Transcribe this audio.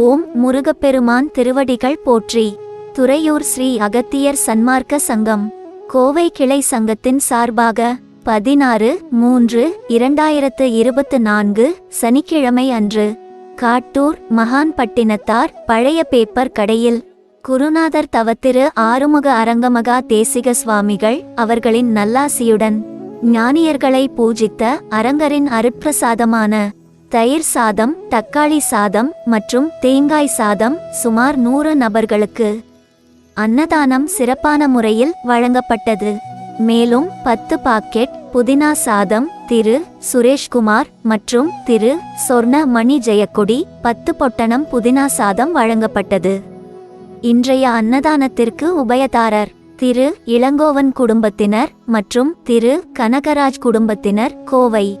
ஓம் முருகப்பெருமான் திருவடிகள் போற்றி. துறையூர் ஸ்ரீ அகத்தியர் சன்மார்க்க சங்கம். கோவை கிளை சங்கத்தின் சார்பாக பதினாறு மூன்று இரண்டாயிரத்து இருபத்து நான்கு சனிக்கிழமை அன்று காட்டூர் மகான்பட்டினத்தார் பழைய பேப்பர் கடையில் குருநாதர் தவத்திரு ஆறுமுக அரங்கமகா தேசிக சுவாமிகள் அவர்களின் நல்லாசியுடன் ஞானியர்களை பூஜித்த அரங்கரின் அருட்பிரசாதமான தயிர் சாதம் தக்காளி சாதம் மற்றும் தேங்காய் சாதம் சுமார் நூறு நபர்களுக்கு அன்னதானம் சிறப்பான முறையில் வழங்கப்பட்டது. மேலும் பத்து பாக்கெட் புதினா சாதம் திரு. சுரேஷ்குமார் மற்றும் திரு. சொர்ண மணி ஜெயக்கொடி பத்து பொட்டணம் புதினா சாதம் வழங்கப்பட்டது. இன்றைய அன்னதானத்திற்கு உபயதாரர் திரு. இளங்கோவன் குடும்பத்தினர் மற்றும் திரு. கனகராஜ் குடும்பத்தினர் கோவை.